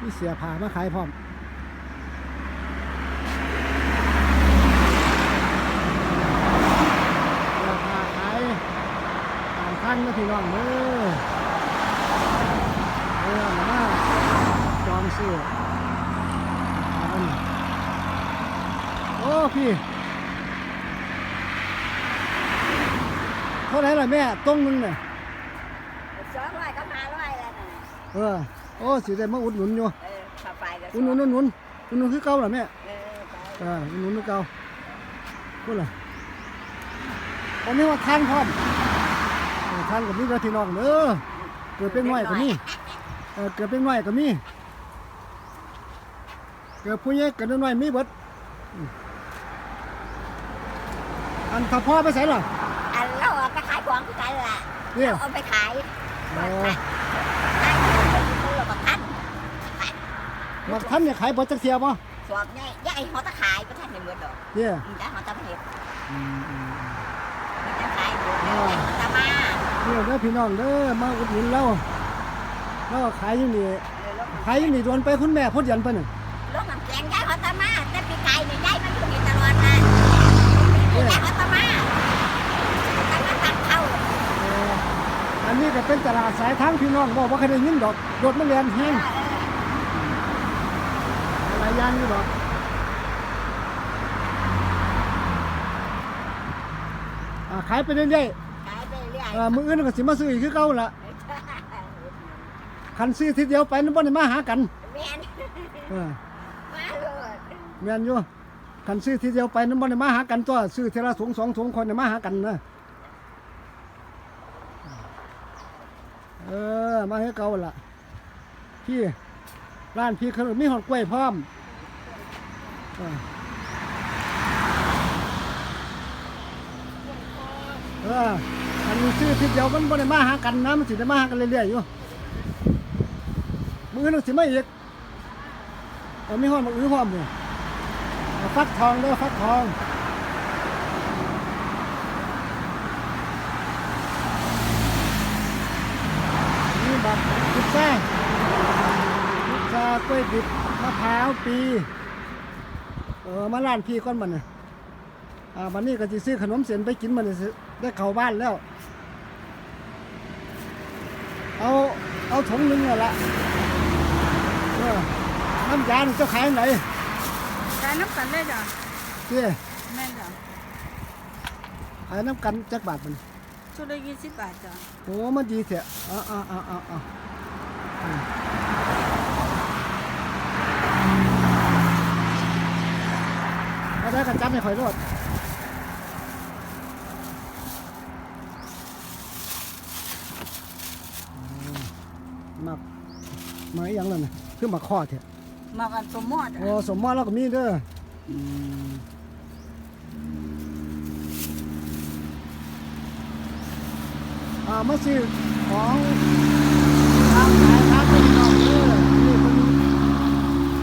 มีเสียผ้ามาขายพร้อมเสียผ้าขายตามขั้นนะพี่น้องเด้อเออมาจองซื้อเอาอันนี้โอ้พี่เท่าไหร่ล่ะแม่ต้งนึงเนี่ยสองร้อยก็ห้าร้อยแล้วนะเออ โอ้สิได้มาอุดหนุนอยู่เออข้าไปก็อุดหนุนอุดหนุนอุดหนุนคือเก่าเหรอแม่เออไปเอออุดหนุนคือเก่าพูดล่ะตอนนี้ว่าทานพร้อมเออทานกับนี่ก็พี่น้องเด้อเกิดเป็นน้อยก็มีเออเกิดเป็นน้อยก็มีเกิดผู้ใหญ่เกิดน้อยๆมีเบิดอืมอันถ้าพ่อไปใส่หรออันเราเอาไปขายของคือกันล่ะเนี่ยเราเอาไปขายเออขายคนละประทัน บักท่านเนี่ยขายเบิดจักเทียบ่สอบใหญ่ใหญ่เขาตะขายประทันในเมืองดอกเนี่ยมีแต่เขาตะเห็ดอืมอืมมีแต่ขายอยู่แต่เขาตะมาเนี่ยเด้อพี่น้องเด้อมาอุดหนุนเราเราขายอยู่นี่เออแล้วขายอยู่นี่โดนไปคุณแม่พดยันไปหนึ่งรถน้ำแข็งย้ายเขาตะมาแต่ปีไก่เนี่ยย้ายมันอยู่นี่ตลอดนะย้ายเขาตะมาตั้งแต่ตัดเข้าอันนี้ก็เป็นตลาดสายทางพี่น้องบอกว่าเคยได้ยินดอกรถมันเรียนแห้งหลายอ ย่างอยู่ดอกอ่าขายไปเรื่อยขายไปเรื่อยๆอ่ามืออื่นก็สิมาซื้ออีกคือเก่าละคันซื้อทีเดียวไปนั่นบ่ได้มาหากันแม่นเออมาเลยแม่นอยู่คันซื้อทีเดียวไปนั่นบ่ได้มาหากันตัวซื้อทีละถุงสองถุงคนได้มาหากันนะเออมาให้เก่าละพี่ร้านพี่ขนมมีหอดกล้วยพร้อม เอออันนี้ซื้อทีเดียวมันบ่ได้มาหากันนะมันสิได้มาหากันเรื่อยๆอยู่มือนึงสิมาอีกเอามีหอดมาอื้อพร้อมเนี่ยฟักทองเด้อฟักทองนี่บัตรพิซซ่าพิซซ่ากล้วยดิบมะพร้าวปี เออมาร้านพี่ก่อนมันน่ะอ่าวันนี้ก็จะซื้อขนมเส้นไปกินมันสิได้เข้าบ้านแล้ว เอาเอาถุงหนึงน่ะละเออน้ำยานี่เจ้าขายไหนขายน้ำกันเลยจ้ะเจ้แม่นจ้ะขายน้ำกันจักบาทมันชุดละยี่สิบบาทจ้ะโอ้มันดีเถอะอ่าอ่าอ่าอ่าอ่าอืมเอา ได้กันจับให้ข่อยรถมักมาอหย่างนั้นน่ะคือมาข้อเถอะมากันสมมอดโอ้สมมติเราก็มีเด้ออืมอ่ามาซื้อของทางสายทางเป็นน้องเด้อนี่เป็น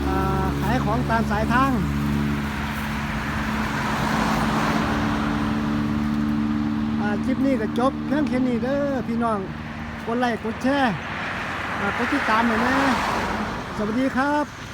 อ่าขายของตามสายทาง อ่า คลิปนี้ก็จบเพียงแค่นี้เด้อพี่น้อง กดไลค์กดแชร์กดติดตามหน่อยนะ สวัสดีครับ